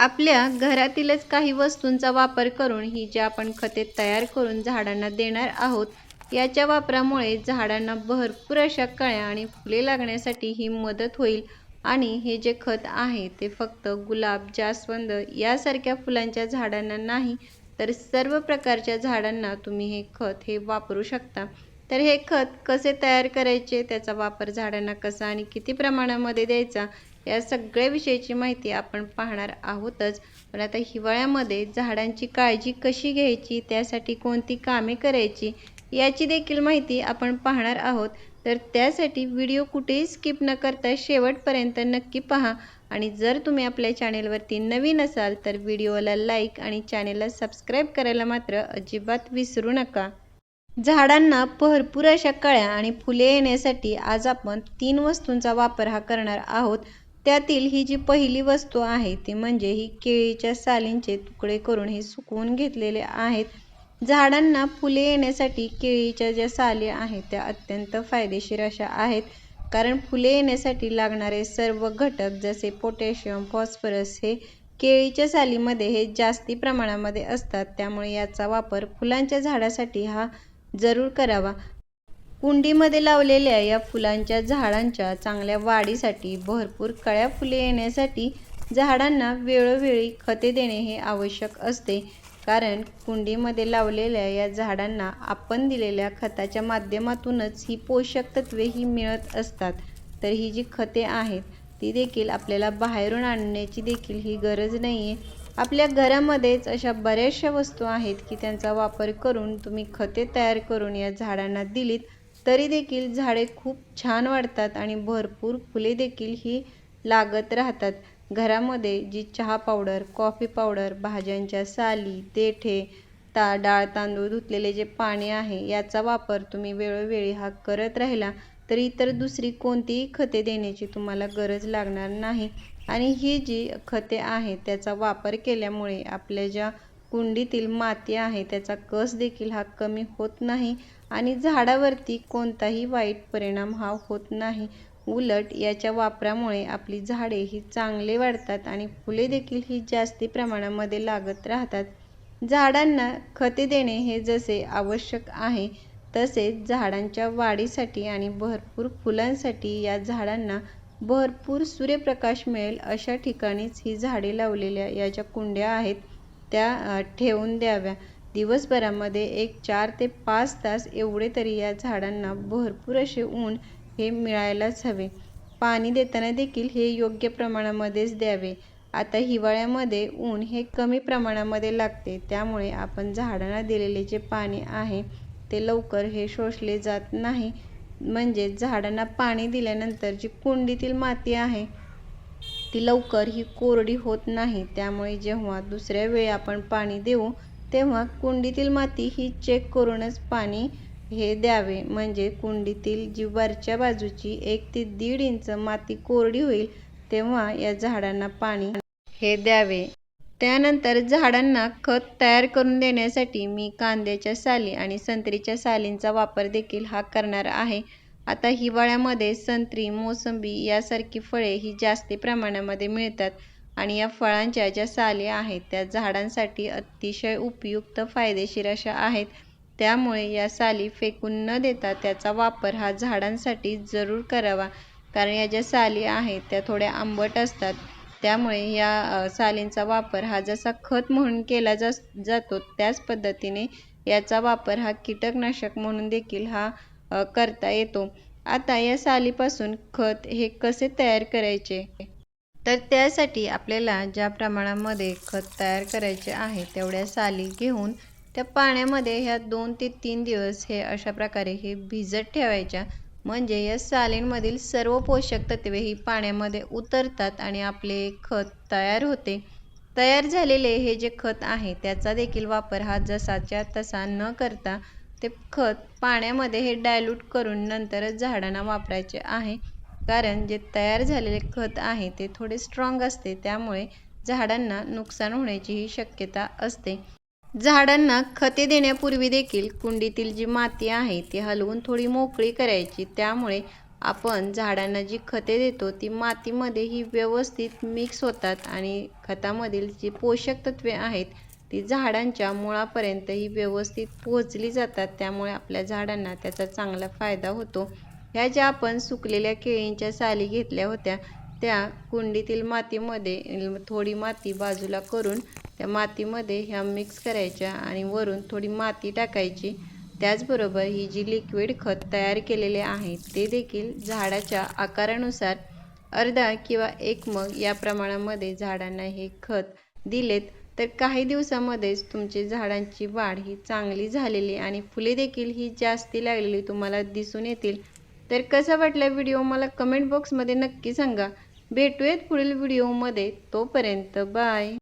आपल्या घरातीलच काही वस्तूंचा वापर करून ही जी आपण खते तयार करून झाडांना देणार आहोत याच्या वापरामुळे झाडांना भरपूर अशा कळ्या आणि फुले लागण्यासाठी ही मदत होईल. आणि हे जे खत आहे ते फक्त गुलाब जास्वंद यासारख्या फुलांच्या झाडांना नाही तर सर्व प्रकारच्या झाडांना तुम्ही हे खत हे वापरू शकता. तर हे खत कसे तयार करायचे त्याचा वापर झाडांना कसा आणि किती प्रमाणामध्ये द्यायचा या सगळ्या विषयीची माहिती आपण पाहणार आहोतच. पण आता हिवाळ्यामध्ये झाडांची काळजी कशी घ्यायची? त्यासाठी कोणती कामे करायची? याची देखील माहिती आपण पाहणार आहोत. तर त्यासाठी व्हिडिओ कुठेही स्किप न करता शेवटपर्यंत नक्की पहा. आणि जर तुम्ही आपल्या चॅनेलवरती नवीन असाल तर व्हिडिओला लाईक आणि चॅनेलला सबस्क्राईब करायला मात्र अजिबात विसरू नका. झाडांना भरपूर अशा कळ्या आणि फुले येण्यासाठी आज आपण तीन वस्तूंचा वापर हा करणार आहोत. त्यातील ही जी पहिली वस्तू आहे ती म्हणजे ही केळीच्या सालींचे तुकडे करून हे सुकवून घेतलेले आहेत. झाडांना फुले येण्यासाठी केळीच्या ज्या साली आहेत त्या अत्यंत फायदेशीर अशा आहेत. कारण फुले येण्यासाठी लागणारे सर्व घटक जसे पोटॅशियम फॉस्फरस हे केळीच्या सालीमध्ये हे जास्ती प्रमाणामध्ये असतात. त्यामुळे याचा वापर फुलांच्या झाडासाठी हा जरूर करावा. कुंडीमध्ये लावलेल्या या फुलांच्या झाडांच्या चांगल्या वाढीसाठी भरपूर कळ्या फुले येण्यासाठी झाडांना वेळोवेळी खते देणे हे आवश्यक असते. कारण कुंडीमध्ये लावलेल्या या झाडांना आपण दिलेल्या खताच्या माध्यमातूनच ही पोषक तत्वे ही मिळत असतात. तर ही जी खते आहेत ती देखील आपल्याला बाहेरून आणण्याची देखील ही गरज नाही आहे आपल्या घरामध्येच अशा बऱ्याचशा वस्तू आहेत की त्यांचा वापर करून तुम्ही खते तयार करून या झाडांना दिलीत. तरी देखील झाडे खूप छान वाढतात आणि भरपूर फुले देखील ही लागत राहतात. घरामध्ये जी चहा पावडर कॉफी पावडर भाज्यांच्या साली देठे ता डाळ तांदूळ धुतलेले जे पाणी आहे याचा वापर तुम्ही वेळोवेळी हा करत राहिला तर इतर दुसरी कोणतीही खते देण्याची तुम्हाला गरज लागणार नाही. आणि ही जी खते आहेत त्याचा वापर केल्यामुळे आपल्या ज्या कुंडीतील माती आहे. त्याचा कस देखील हा कमी होत नाही आणि झाडावरती कोणताही वाईट परिणाम हा होत नाही. उलट याच्या वापरामुळे आपली झाडे ही चांगले वाढतात आणि फुले देखील ही जास्ती प्रमाणामध्ये लागत राहतात. झाडांना खते देणे हे जसे आवश्यक आहे तसेच झाडांच्या वाढीसाठी आणि भरपूर फुलांसाठी या झाडांना भरपूर सूर्यप्रकाश मिळेल अशा ठिकाणीच ही झाडे लावलेल्या याच्या कुंड्या आहेत. त्या ठेवून द्याव्या. दिवसभरामध्ये एक चार ते पाच तास एवढे तरी या झाडांना भरपूर असे ऊन हे मिळायलाच हवे. पाणी देताना देखील हे योग्य प्रमाणामध्येच द्यावे. आता हिवाळ्यामध्ये ऊन हे कमी प्रमाणामध्ये लागते. त्यामुळे आपण झाडांना दिलेले जे पाणी आहे ते लवकर हे शोषले जात नाही. म्हणजे झाडांना पाणी दिल्यानंतर जी कुंडीतील माती आहे ती लवकर ही कोरडी होत नाही. त्यामुळे जेव्हा दुसऱ्या वेळी आपण पाणी देऊ तेव्हा कुंडीतील माती ही चेक करूनच पाणी हे द्यावे. म्हणजे कुंडीतील जी वरच्या बाजूची एक ते दीड इंच माती कोरडी होईल तेव्हा या झाडांना पाणी हे द्यावे. त्यानंतर झाडांना खत तयार करून देण्यासाठी मी कांद्याच्या साली आणि संत्रीच्या सालींचा वापर देखील हा करणार आहे. आता हिवाळ्यामध्ये संत्री मोसंबी यासारखी फळे ही जास्त प्रमाणामध्ये मिळतात आणि या फळांच्या ज्या साली आहेत त्या झाडांसाठी अतिशय उपयुक्त फायदेशीर अशा आहेत. त्यामुळे या साली फेकून न देता त्याचा वापर हा झाडांसाठी जरूर करावा. कारण या ज्या साली आहेत त्या थोड्या आंबट असतात. त्यामुळे या सालींचा वापर हा जसा खत म्हणून केला जा जातो त्याच पद्धतीने याचा वापर हा कीटकनाशक म्हणून देखील हा करता येतो. आता या सालीपासून खत हे कसे तयार करायचे? तर त्यासाठी आपल्याला ज्या प्रमाणामध्ये खत तयार करायचे आहे तेवढ्या साली घेऊन त्या पाण्यामध्ये ह्या दोन ते तीन दिवस हे अशा प्रकारे हे भिजत ठेवायच्या. म्हणजे या सालींमधील सर्व पोषक तत्वे ही पाण्यामध्ये उतरतात आणि आपले खत तयार होते. तयार झालेले हे जे खत आहे त्याचा देखील वापर हा जसाच्या तसा न करता ते खत पाण्यामध्ये हे डायल्यूट करून नंतरच झाडांना वापरायचे आहे. कारण जे तयार झालेले खत आहे ते थोडे स्ट्रॉंग असते. त्यामुळे झाडांना नुकसान होण्याचीही शक्यता असते. झाडांना खते देण्यापूर्वी देखील कुंडीतील जी माती आहे ती हलवून थोडी मोकळी करायची. त्यामुळे आपण झाडांना जी खते देतो ती मातीमध्ये ही व्यवस्थित मिक्स होतात आणि खतामधील जी पोषक तत्वे आहेत ती झाडांच्या मुळापर्यंत ही व्यवस्थित पोहोचली जातात त्यामुळे आपल्या झाडांना त्याचा चांगला फायदा होतो. ह्या ज्या आपण सुकलेल्या केळींच्या साली घेतल्या होत्या त्या कुंडीतील मातीमध्ये थोडी माती बाजूला करून त्या मातीमध्ये ह्या मिक्स करायच्या आणि वरून थोडी माती टाकायची. त्याचबरोबर ही जी लिक्विड खत तयार केलेले आहे ते देखील झाडाच्या आकारानुसार अर्धा किंवा एक मग या प्रमाणामध्ये झाडांना हे खत दिलेत. तर काही दिवसामध्येच तुमची झाडांची वाढ ही चांगली झालेली आणि फुले देखील ही जास्ती लागलेली तुम्हाला दिसून येतील. तर कसा वाटला व्हिडिओ मला कमेंट बॉक्समध्ये नक्की सांगा. भेटूयात पुढील व्हिडिओमध्ये. तोपर्यंत बाय.